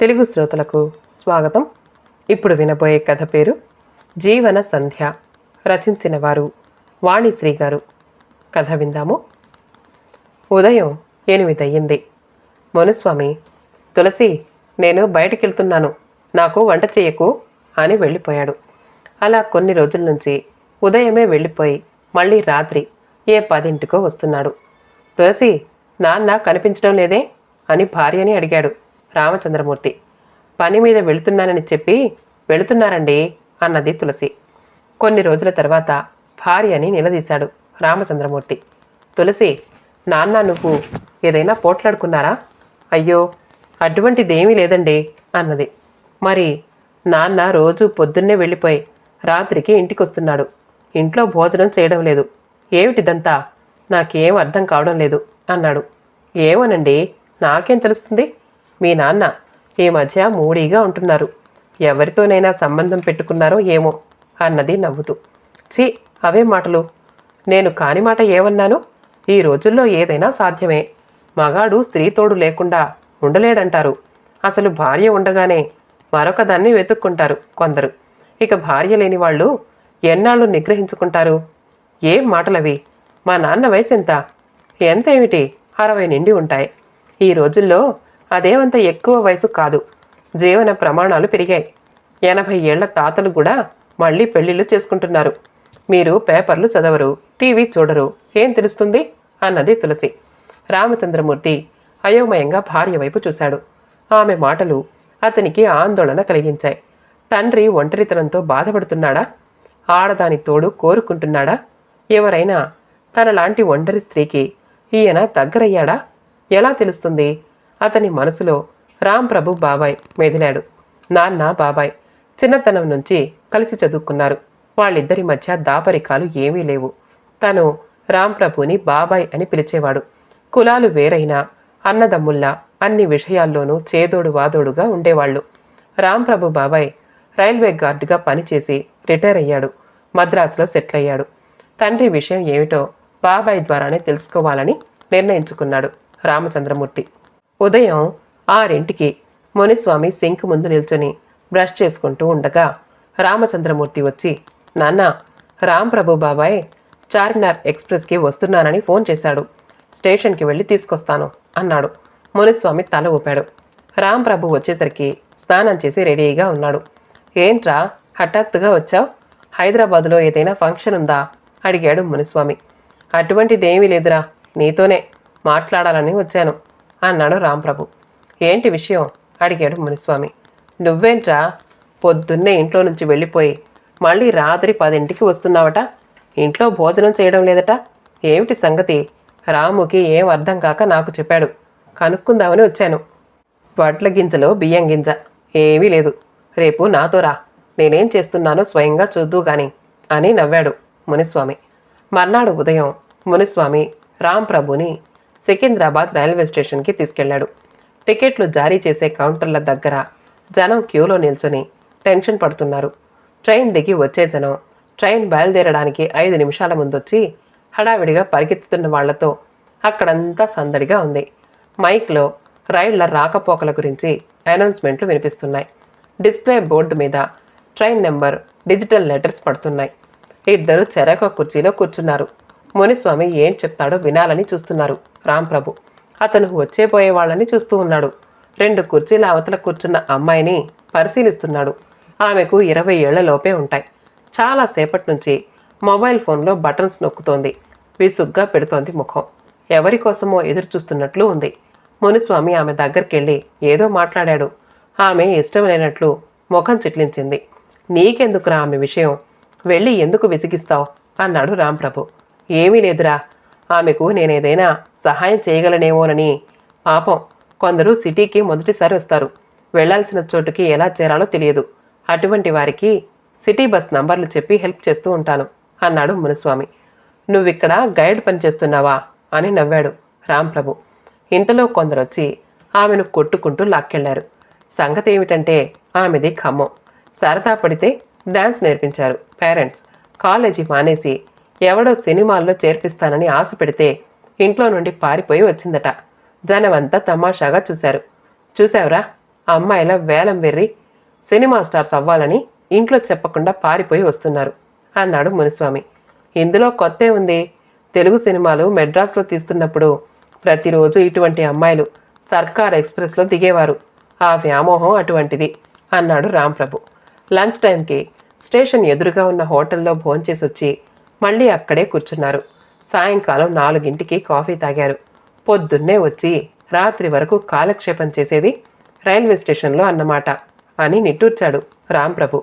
తెలుగు శ్రోతలకు స్వాగతం. ఇప్పుడు వినబోయే కథ పేరు జీవన సంధ్య. రచించిన వారు వాణిశ్రీ గారు. కథ విందాము. ఉదయం ఎనిమిది అయ్యింది మునుస్వామి తులసి నేను బయటికి వెళ్తున్నాను నాకు వంట చేయకు అని వెళ్ళిపోయాడు. అలా కొన్ని రోజుల నుంచి ఉదయమే వెళ్ళిపోయి మళ్ళీ రాత్రి ఏ పదింటికో వస్తున్నాడు. తులసి నాన్న కనిపించడం లేదే అని భార్యని అడిగాడు. రామచంద్రమూర్తి. పని మీద వెళుతున్నానని చెప్పి వెళుతున్నారండి అన్నది తులసి. కొన్ని రోజుల తర్వాత భార్యని నిలదీశాడు రామచంద్రమూర్తి. తులసి నాన్న నువ్వు ఏదైనా పోట్లాడుకున్నారా? అయ్యో అటువంటిదేమీ లేదండి అన్నది. మరి నాన్న రోజు పొద్దున్నే వెళ్ళిపోయి రాత్రికి ఇంటికి వస్తున్నాడు ఇంట్లో భోజనం చేయడం లేదు. ఏమిటిదంతా? నాకేం అర్థం కావడం లేదు అన్నాడు. ఏమోనండి నాకేం తెలుస్తుంది? మీ నాన్న ఈ మధ్య మూడీగా ఉంటున్నారు. ఎవరితోనైనా సంబంధం పెట్టుకున్నారో ఏమో అన్నది నవ్వుతూ. ఛీ అవే మాటలు. నేను కాని మాట ఏమన్నాను? ఈ రోజుల్లో ఏదైనా సాధ్యమే. మగాడు స్త్రీ తోడు లేకుండా ఉండలేడంటారు. అసలు భార్య ఉండగానే మరొక దాన్ని వెతుక్కుంటారు కొందరు. ఇక భార్య లేని వాళ్ళు ఎన్నాళ్ళు నిగ్రహించుకుంటారు? ఏం మాటలవి? మా నాన్న వయసు ఎంత ఎంత ఏమిటి అరవై నిండి ఉంటాయి. ఈ రోజుల్లో అదేమంత ఎక్కువ వయసు కాదు. జీవన ప్రమాణాలు పెరిగాయి. ఎనభై ఏళ్ళ తాతలు కూడా మళ్ళీ పెళ్ళిళ్ళు చేసుకుంటున్నారు. మీరు పేపర్లు చదవరు టీవీ చూడరు ఏం తెలుస్తుంది? అన్నది తులసి. రామచంద్రమూర్తి అయోమయంగా భార్య వైపు చూశాడు. ఆమె మాటలు అతనికి ఆందోళన కలిగించాయి. తండ్రి ఒంటరితనంతో బాధపడుతున్నాడా? ఆడదాని తోడు కోరుకుంటున్నాడా? ఎవరైనా తనలాంటి ఒంటరి స్త్రీకి ఈయన దగ్గరయ్యాడా? ఎలా తెలుస్తుంది? అతని మనసులో రాంప్రభు బాబాయ్ మెదిలాడు నాన్న బాబాయ్ చిన్నతనం నుంచి కలిసి చదువుకున్నారు. వాళ్ళిద్దరి మధ్య దాపరికాలు ఏమీ లేవు. తను రాంప్రభుని బాబాయ్ అని పిలిచేవాడు. కులాలు వేరైనా అన్నదమ్ముల్లా అన్ని విషయాల్లోనూ చేదోడు వాదోడుగా ఉండేవాళ్ళు. రాంప్రభు బాబాయ్ రైల్వే గార్డుగా పనిచేసి రిటైర్ అయ్యాడు. మద్రాసులో సెటిల్ అయ్యాడు తండ్రి విషయం ఏమిటో బాబాయ్ ద్వారానే తెలుసుకోవాలని నిర్ణయించుకున్నాడు రామచంద్రమూర్తి. ఉదయం ఆరింటికి మునిస్వామి సింక్ ముందు నిల్చొని బ్రష్ చేసుకుంటూ ఉండగా రామచంద్రమూర్తి వచ్చి నాన్న రాంప్రభు బాబాయ్ చార్మినార్ ఎక్స్ప్రెస్కి వస్తున్నానని ఫోన్ చేశాడు. స్టేషన్కి వెళ్ళి తీసుకొస్తాను అన్నాడు. మునిస్వామి తల ఊపాడు. రాంప్రభు వచ్చేసరికి స్నానం చేసి రెడీగా ఉన్నాడు. ఏంట్రా హఠాత్తుగా వచ్చావు? హైదరాబాదులో ఏదైనా ఫంక్షన్ ఉందా? అడిగాడు మునిస్వామి. అటువంటిదేమీ లేదురా నీతోనే మాట్లాడాలని వచ్చాను. అన్నాడు రాంప్రభు. ఏంటి విషయం? అడిగాడు మునిస్వామి. నువ్వేంట్రా పొద్దున్నే ఇంట్లో నుంచి వెళ్ళిపోయి మళ్ళీ రాత్రి పదింటికి వస్తున్నావట? ఇంట్లో భోజనం చేయడం లేదట? ఏమిటి సంగతి? రాముకి ఏం అర్థం కాక నాకు చెప్పాడు. కనుక్కుందామని వచ్చాను. వడ్ల గింజలో బియ్యం గింజ. ఏమీ లేదు. రేపు నాతో రా. నేనేం చేస్తున్నానో స్వయంగా చూద్దు గాని అని నవ్వాడు మునిస్వామి. మర్నాడు ఉదయం మునిస్వామి రాంప్రభుని సికింద్రాబాద్ రైల్వే స్టేషన్కి తీసుకెళ్ళాడు. టికెట్లు జారీ చేసే కౌంటర్ల దగ్గర జనం క్యూలో నిల్చొని టెన్షన్ పడుతున్నారు. ట్రైన్ దిగి వచ్చే జనం ట్రైన్ బయలుదేరడానికి ఐదు నిమిషాల ముందొచ్చి హడావిడిగా పరిగెత్తుతున్న వాళ్ళతో అక్కడంతా సందడిగా ఉంది. మైక్లో రైళ్ళ రాకపోకల గురించి అనౌన్స్మెంట్లు వినిపిస్తున్నాయి. డిస్ప్లే బోర్డు మీద ట్రైన్ నెంబర్ డిజిటల్ లెటర్స్ పడుతున్నాయి. ఇద్దరు చెరక కుర్చీలో కూర్చున్నారు. మునిస్వామి ఏం చెప్తాడో వినాలని చూస్తున్నారు. రాంప్రభు అతను వచ్చేపోయే వాళ్ళని చూస్తూ ఉన్నాడు. రెండు కుర్చీల అవతల కూర్చున్న అమ్మాయిని పరిశీలిస్తున్నాడు. ఆమెకు ఇరవై ఏళ్ళలోపే ఉంటాయి. చాలా సేపటి నుంచి మొబైల్ ఫోన్లో బటన్స్ నొక్కుతోంది. విసుగ్గా పెడుతోంది ముఖం. ఎవరి కోసమో ఎదురు చూస్తున్నట్లు ఉంది. మునిస్వామి ఆమె దగ్గరికెళ్ళి ఏదో మాట్లాడాడు. ఆమె ఇష్టం లేనట్లు ముఖం చిట్లించింది. నీకెందుకురా ఆమె విషయం? వెళ్ళి ఎందుకు విసిగిస్తావు? అన్నాడు రాంప్రభు ఏమీ లేదురా. ఆమెకు నేనేదైనా సహాయం చేయగలనేమోనని. పాపం కొందరు సిటీకి మొదటిసారి వస్తారు. వెళ్ళాల్సిన చోటుకి ఎలా చేరాలో తెలియదు. అటువంటి వారికి సిటీ బస్ నంబర్లు చెప్పి హెల్ప్ చేస్తూ ఉంటాను అన్నాడు మునుస్వామి. నువ్విక్కడ గైడ్ పని చేస్తున్నావా అని నవ్వాడు రాంప్రభు. ఇంతలో కొందరొచ్చి ఆమెను కొట్టుకుంటూ లాక్కెళ్ళారు. సంగతి ఏమిటంటే ఆమెది ఖమ్మం. సరదా పడితే డ్యాన్స్ నేర్పించారు పేరెంట్స్. కాలేజీ మానేసి ఎవడో సినిమాల్లో చేర్పిస్తానని ఆశ పెడితే ఇంట్లో నుండి పారిపోయి వచ్చిందట. జనమంతా తమాషాగా చూశారు. చూశావురా అమ్మాయిల వేలం వెర్రి సినిమా స్టార్స్ అవ్వాలని ఇంట్లో చెప్పకుండా పారిపోయి వస్తున్నారు అన్నాడు మునిస్వామి. ఇందులో కొత్తే ఉంది. తెలుగు సినిమాలు మెడ్రాస్లో తీస్తున్నప్పుడు ప్రతిరోజు ఇటువంటి అమ్మాయిలు సర్కార్ ఎక్స్ప్రెస్లో దిగేవారు. ఆ వ్యామోహం అటువంటిది అన్నాడు రాంప్రభు. లంచ్ టైంకి స్టేషన్ ఎదురుగా ఉన్న హోటల్లో భోంచేసి వచ్చి మళ్ళీ అక్కడే కూర్చున్నారు. సాయంకాలం నాలుగింటికి కాఫీ తాగారు. పొద్దున్నే వచ్చి రాత్రి వరకు కాలక్షేపం చేసేది రైల్వే స్టేషన్లో అన్నమాట అని నిట్టూర్చాడు రాంప్రభు.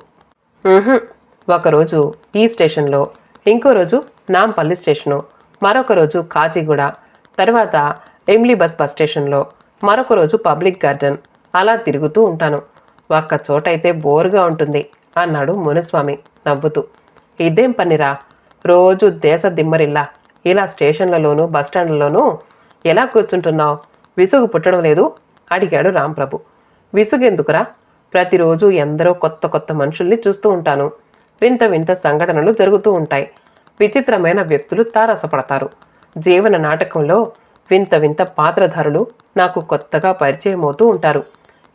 ఒకరోజు ఈ స్టేషన్లో ఇంకో రోజు నాంపల్లి స్టేషను మరొక రోజు కాచిగూడ తర్వాత ఎమ్లీ బస్ బస్ స్టేషన్లో మరొక రోజు పబ్లిక్ గార్డెన్. అలా తిరుగుతూ ఉంటాను. ఒక్క చోటైతే బోరుగా ఉంటుంది అన్నాడు మునుస్వామి నవ్వుతూ. ఇదేం పనిరా? రోజు దేశ దిమ్మరిల్లా. ఇలా స్టేషన్లలోనూ బస్టాండ్లలోనూ ఎలా కూర్చుంటున్నావు? విసుగు పుట్టడం లేదు అడిగాడు రాంప్రభు. విసుగెందుకురా? ప్రతిరోజు ఎందరో కొత్త కొత్త మనుషుల్ని చూస్తూ ఉంటాను. వింత వింత సంఘటనలు జరుగుతూ ఉంటాయి. విచిత్రమైన వ్యక్తులు తారసపడతారు. జీవన నాటకంలో వింత వింత పాత్రధారులు నాకు కొత్తగా పరిచయం అవుతూ ఉంటారు.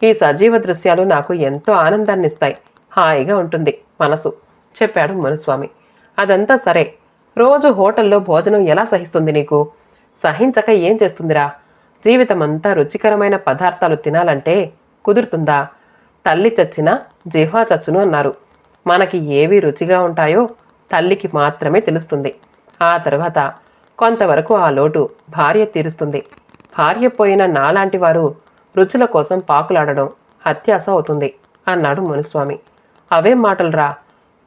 ఈ సజీవ దృశ్యాలు నాకు ఎంతో ఆనందాన్నిస్తాయి. హాయిగా ఉంటుంది మనసు చెప్పాడు మనుస్వామి. అదంతా సరే రోజు హోటల్లో భోజనం ఎలా సహిస్తుంది నీకు? సహించక ఏం చేస్తుందిరా? జీవితమంతా రుచికరమైన పదార్థాలు తినాలంటే కుదురుతుందా? తల్లి చచ్చినా జిహ్వా చచ్చును అన్నారు. మనకి ఏవి రుచిగా ఉంటాయో తల్లికి మాత్రమే తెలుస్తుంది. ఆ తర్వాత కొంతవరకు ఆ లోటు భార్య తీరుస్తుంది. భార్య పోయిన నాలాంటి వారు రుచుల కోసం పాకులాడడం అత్యాస అవుతుంది అన్నాడు మునుస్వామి. అవేం మాటలురా?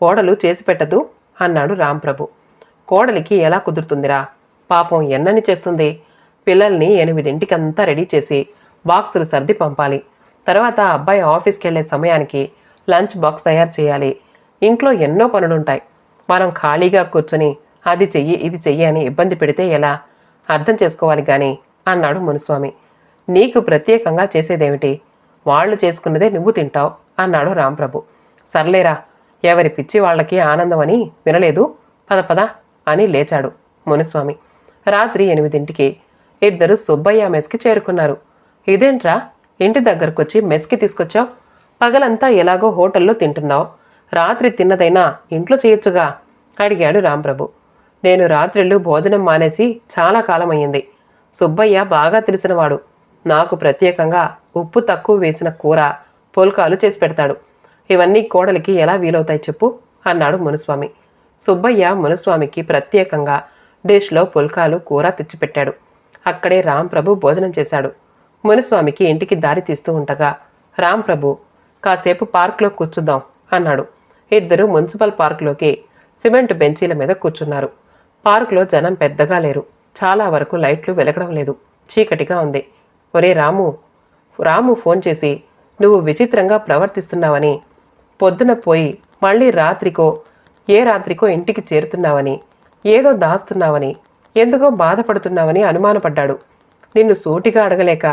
ఓడలు చేసి పెట్టదు అన్నాడు రాంప్రభు. కోడలికి ఎలా కుదురుతుందిరా? పాపం ఎన్నని చేస్తుంది? పిల్లల్ని ఎనిమిదింటికంతా రెడీ చేసి బాక్సులు సర్ది పంపాలి. తర్వాత అబ్బాయి ఆఫీస్కి వెళ్ళే సమయానికి లంచ్ బాక్స్ తయారు చేయాలి. ఇంట్లో ఎన్నో పనులుంటాయి. మనం ఖాళీగా కూర్చొని అది చెయ్యి ఇది చెయ్యి అని ఇబ్బంది పెడితే ఎలా? అర్థం చేసుకోవాలి గాని అన్నాడు మునుస్వామి. నీకు ప్రత్యేకంగా చేసేదేమిటి? వాళ్ళు చేసుకున్నదే నువ్వు తింటావు అన్నాడు రాంప్రభు. సర్లేరా ఎవరి పిచ్చి వాళ్ళకి ఆనందం అని వినలేదు? పద పద. అని లేచాడు మునుస్వామి. రాత్రి ఎనిమిదింటికి ఇద్దరు సుబ్బయ్య మెస్కి చేరుకున్నారు. ఇదేంట్రా? ఇంటి దగ్గరకొచ్చి మెస్కి తీసుకొచ్చావు? పగలంతా ఎలాగో హోటల్లో తింటున్నావు. రాత్రి తిన్నదైనా ఇంట్లో చేయొచ్చుగా? అడిగాడు రాంప్రభు. నేను రాత్రిళ్ళు భోజనం మానేసి చాలా కాలమయ్యింది. సుబ్బయ్య బాగా తెలిసినవాడు. నాకు ప్రత్యేకంగా ఉప్పు తక్కువ వేసిన కూర పొల్కాలు చేసి పెడతాడు. ఇవన్నీ కోడలికి ఎలా వీలవుతాయి చెప్పు అన్నాడు మునుస్వామి. సుబ్బయ్య మునుస్వామికి ప్రత్యేకంగా డిష్లో పుల్కాలు కూర తెచ్చిపెట్టాడు. అక్కడే రాంప్రభు భోజనం చేశాడు. మునుస్వామికి ఇంటికి దారి తీస్తూ ఉండగా రాంప్రభు కాసేపు పార్క్లో కూర్చుద్దాం అన్నాడు. ఇద్దరు మున్సిపల్ పార్క్లోకి సిమెంట్ బెంచీల మీద కూర్చున్నారు. పార్కులో జనం పెద్దగా లేరు. చాలా వరకు లైట్లు వెలగడం లేదు. చీకటిగా ఉంది. ఒరే రాము రాము ఫోన్ చేసి నువ్వు విచిత్రంగా ప్రవర్తిస్తున్నావని పొద్దున పోయి మళ్ళీ రాత్రికో ఏ రాత్రికో ఇంటికి చేరుతున్నావని ఏదో దాస్తున్నావని ఎందుకో బాధపడుతున్నావని అనుమానపడ్డాడు. నిన్ను సూటిగా అడగలేక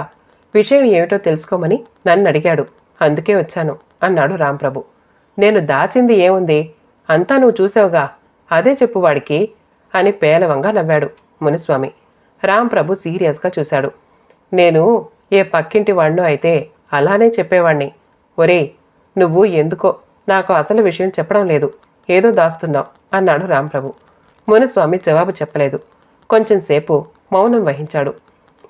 విషయం ఏమిటో తెలుసుకోమని నన్ను అడిగాడు అందుకే వచ్చాను అన్నాడు రాంప్రభు. నేను దాచింది ఏముంది? అంతా నువ్వు చూసావుగా? అదే చెప్పు వాడికి అని పేలవంగా నవ్వాడు మునిస్వామి. రాంప్రభు సీరియస్గా చూశాడు. నేను ఏ పక్కింటి వాడినో అయితే అలానే చెప్పేవాణ్ణి. ఒరే నువ్వు ఎందుకో నాకు అసలు విషయం చెప్పడం లేదు. ఏదో దాస్తున్నావు అన్నాడు రాంప్రభు. మునిస్వామి జవాబు చెప్పలేదు. కొంచెం సేపు మౌనం వహించాడు.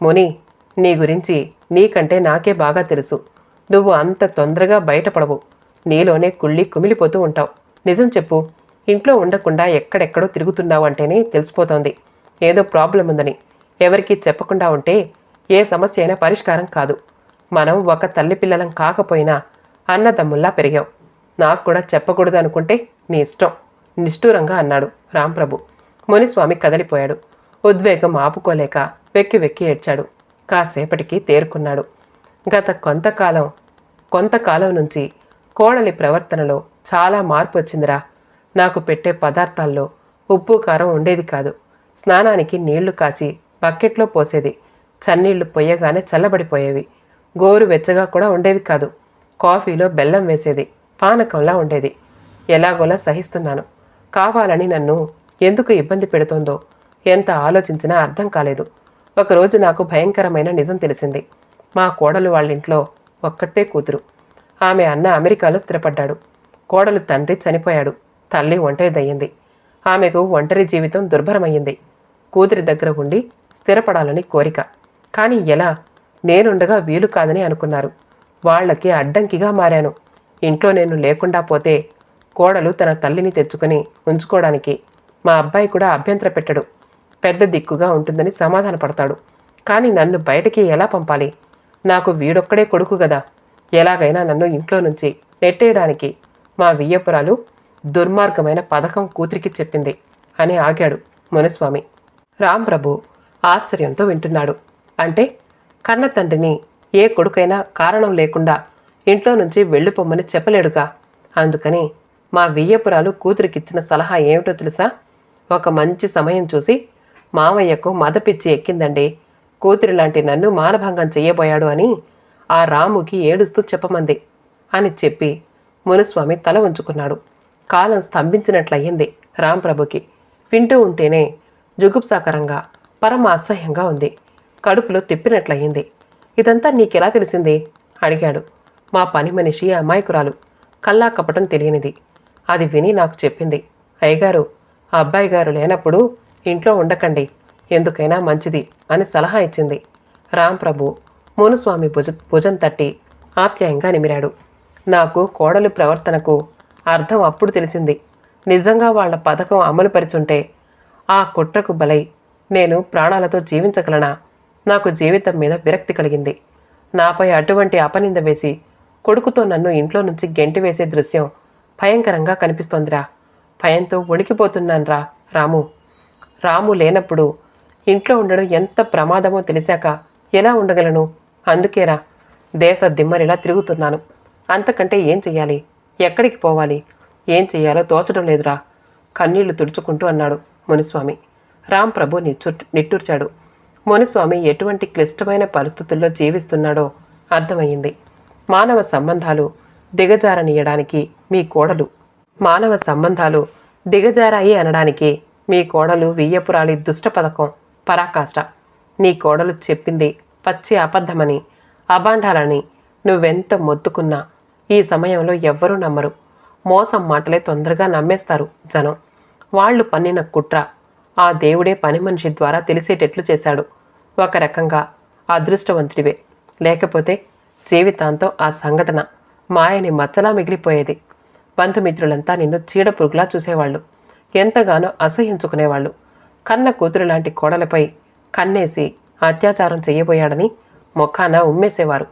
ముని నీ గురించి నీకంటే నాకే బాగా తెలుసు. నువ్వు అంత తొందరగా బయటపడవు. నీలోనే కుళ్ళి కుమిలిపోతూ ఉంటావు. నిజం చెప్పు. ఇంట్లో ఉండకుండా ఎక్కడెక్కడో తిరుగుతున్నావు అంటేనే తెలిసిపోతోంది. ఏదో ప్రాబ్లం ఉందని. ఎవరికీ చెప్పకుండా ఉంటే ఏ సమస్య అయినా పరిష్కారం కాదు. మనం ఒక తల్లి పిల్లలం కాకపోయినా అన్నదమ్ముల్లా పెరిగాం. నాకు కూడా చెప్పకూడదు అనుకుంటే నీ ఇష్టం. నిష్ఠూరంగా అన్నాడు రాంప్రభు. మునిస్వామి కదలిపోయాడు. ఉద్వేగం ఆపుకోలేక వెక్కి వెక్కి ఏడ్చాడు. కాసేపటికి తేరుకున్నాడు. గత కొంతకాలం కొంతకాలం నుంచి కోడలి ప్రవర్తనలో చాలా మార్పు వచ్చిందిరా. నాకు పెట్టే పదార్థాల్లో ఉప్పు కారం ఉండేది కాదు. స్నానానికి నీళ్ళు కాచి బకెట్లో పోసేది. చన్నీళ్ళు పొయ్యగానే చల్లబడిపోయేవి. గోరు వెచ్చగా కూడా ఉండేవి కాదు. కాఫీలో బెల్లం వేసేది. పానకంలా ఉండేది. ఎలాగోలా సహిస్తున్నాను. కావాలని నన్ను ఎందుకు ఇబ్బంది పెడుతోందో ఎంత ఆలోచించినా అర్థం కాలేదు. ఒకరోజు నాకు భయంకరమైన నిజం తెలిసింది. మా కోడలు వాళ్ళింట్లో ఒక్కటే కూతురు. ఆమె అన్న అమెరికాలో స్థిరపడ్డాడు. కోడలు తండ్రి చనిపోయాడు. తల్లి ఒంటరిదయ్యింది. ఆమెకు ఒంటరి జీవితం దుర్భరమయ్యింది. కూతురి దగ్గర ఉండి స్థిరపడాలని కోరిక. కానీ ఎలా? నేనుండగా వీలు కాదని అనుకున్నారు. వాళ్ళకి అడ్డంకిగా మారాను. ఇంట్లో నేను లేకుండా పోతే కోడలు తన తల్లిని తెచ్చుకొని ఉంచుకోవడానికి మా అబ్బాయి కూడా అభ్యంతర పెట్టడు. పెద్ద దిక్కుగా ఉంటుందని సమాధాన పడతాడు. కానీ నన్ను బయటికి ఎలా పంపాలి? నాకు వీడొక్కడే కొడుకు కదా ఎలాగైనా నన్ను ఇంట్లో నుంచి నెట్టేయడానికి మా వియ్యపురాలు దుర్మార్గమైన పథకం కూతురికి చెప్పింది అని ఆగాడు మునుస్వామి. రాంప్రభు ఆశ్చర్యంతో వింటున్నాడు. అంటే కన్న తండ్రిని ఏ కొడుకైనా కారణం లేకుండా ఇంట్లో నుంచి వెళ్ళిపోమ్మని చెప్పలేడుగా. అందుకని మా వియ్యపురాలు కూతురికిచ్చిన సలహా ఏమిటో తెలుసా? ఒక మంచి సమయం చూసి మామయ్యకు మదపిచ్చి ఎక్కిందండి. కూతురి లాంటి నన్ను మానభంగం చెయ్యబోయాడు అని ఆ రాముకి ఏడుస్తూ చెప్పమంది అని చెప్పి మునుస్వామి తల ఉంచుకున్నాడు కాలం స్తంభించినట్లయింది రాంప్రభుకి వింటూ ఉంటేనే జుగుప్సాకరంగా పరమ అసహ్యంగా ఉంది. కడుపులో తిప్పినట్లయింది. ఇదంతా నీకెలా తెలిసింది? అడిగాడు. మా పని మనిషి అమాయకురాలు. కల్లా కపటం తెలియనిది. అది విని నాకు చెప్పింది. అయ్యగారు అబ్బాయి గారు లేనప్పుడు ఇంట్లో ఉండకండి. ఎందుకైనా మంచిది అని సలహా ఇచ్చింది. రాంప్రభు మునుస్వామి భుజ భుజం తట్టి ఆప్యాయంగా నిమిరాడు. నాకు కోడలి ప్రవర్తనకు అర్థం అప్పుడు తెలిసింది. నిజంగా వాళ్ళ పథకం అమలుపరిచుంటే ఆ కుట్రకు బలై నేను ప్రాణాలతో జీవించగలనా? నాకు జీవితం మీద విరక్తి కలిగింది. నాపై అటువంటి అపనింద వేసి కొడుకుతో నన్ను ఇంట్లో నుంచి గెంటి వేసే దృశ్యం భయంకరంగా కనిపిస్తోందిరా. భయంతో వణికిపోతున్నాన్రా రాము. రాము లేనప్పుడు ఇంట్లో ఉండడం ఎంత ప్రమాదమో తెలిసాక ఎలా ఉండగలను? అందుకేరా దేశ దిమ్మరిలా తిరుగుతున్నాను. అంతకంటే ఏం చెయ్యాలి? ఎక్కడికి పోవాలి? ఏం చెయ్యాలో తోచడం లేదురా. కన్నీళ్ళు తుడుచుకుంటూ అన్నాడు మునిస్వామి. రామ్ ప్రభు నిచ్చు నిట్టూర్చాడు. మునిస్వామి ఎటువంటి క్లిష్టమైన పరిస్థితుల్లో జీవిస్తున్నాడో అర్థమయ్యింది. మానవ సంబంధాలు దిగజారనీయడానికి మీ కోడలు. మానవ సంబంధాలు దిగజారాయి అనడానికి మీ కోడలు వియ్యపురాలి దుష్ట పథకం పరాకాష్ట. నీ కోడలు చెప్పింది పచ్చి అబద్ధమని అబాండాలని నువ్వెంత మొత్తుకున్నా ఈ సమయంలో ఎవ్వరూ నమ్మరు. మోసం మాటలే తొందరగా నమ్మేస్తారు జనం. వాళ్ళు పన్నిన కుట్ర ఆ దేవుడే పని మనిషి ద్వారా తెలిసేటట్లు చేశాడు. ఒక రకంగా అదృష్టవంతుడివే. లేకపోతే జీవితాంతం ఆ సంఘటన మాయని మచ్చలా మిగిలిపోయేది. బంధుమిత్రులంతా నిన్ను చీడ పురుగులా చూసేవాళ్ళు. ఎంతగానో అసహించుకునేవాళ్ళు కన్న కూతురు లాంటి కోడలపై కన్నేసి అత్యాచారం చెయ్యబోయాడని మొఖాన ఉమ్మేసేవారు.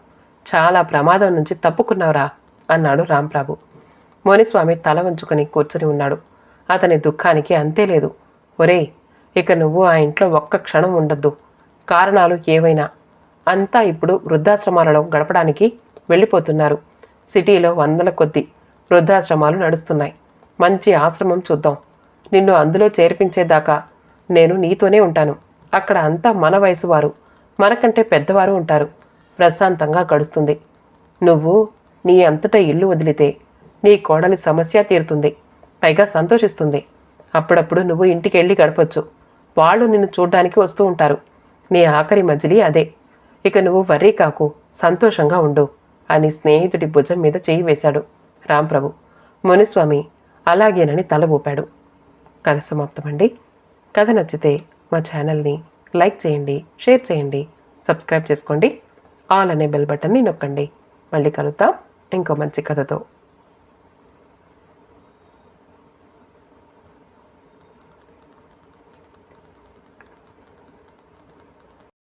చాలా ప్రమాదం నుంచి తప్పుకున్నావురా అన్నాడు రాంప్రాబు మునిస్వామి తల వంచుకొని కూర్చుని ఉన్నాడు. అతని దుఃఖానికి అంతే లేదు. ఒరే ఇక నువ్వు ఆ ఇంట్లో ఒక్క క్షణం ఉండొద్దు. కారణాలు ఏవైనా అంతా ఇప్పుడు వృద్ధాశ్రమాలలో గడపడానికి వెళ్ళిపోతున్నారు. సిటీలో వందల కొద్ది వృద్ధాశ్రమాలు నడుస్తున్నాయి. మంచి ఆశ్రమం చూద్దాం. నిన్ను అందులో చేర్పించేదాకా నేను నీతోనే ఉంటాను. అక్కడ అంతా మన వయసు వారు. మనకంటే పెద్దవారు ఉంటారు. ప్రశాంతంగా గడుస్తుంది. నువ్వు నీ అంతటా ఇల్లు వదిలితే నీ కోడలి సమస్య తీరుతుంది. పైగా సంతోషిస్తుంది. అప్పుడప్పుడు నువ్వు ఇంటికి వెళ్ళి గడపొచ్చు. వాళ్ళు నిన్ను చూడ్డానికి వస్తూ ఉంటారు. నీ ఆఖరి మజిలీ అదే. ఇక నువ్వు వర్రీ కాకు సంతోషంగా ఉండు అని స్నేహితుడి భుజం మీద చేయి వేశాడు రాంప్రభు. మునిస్వామి అలాగేనని తల ఊపాడు. కథ సమాప్తమండి. కథ నచ్చితే మా ఛానల్ని లైక్ చేయండి షేర్ చేయండి సబ్స్క్రైబ్ చేసుకోండి ఆల్ అనే బెల్ బటన్ని నొక్కండి. మళ్ళీ కలుద్దాం ఇంకో మంచి కథతో.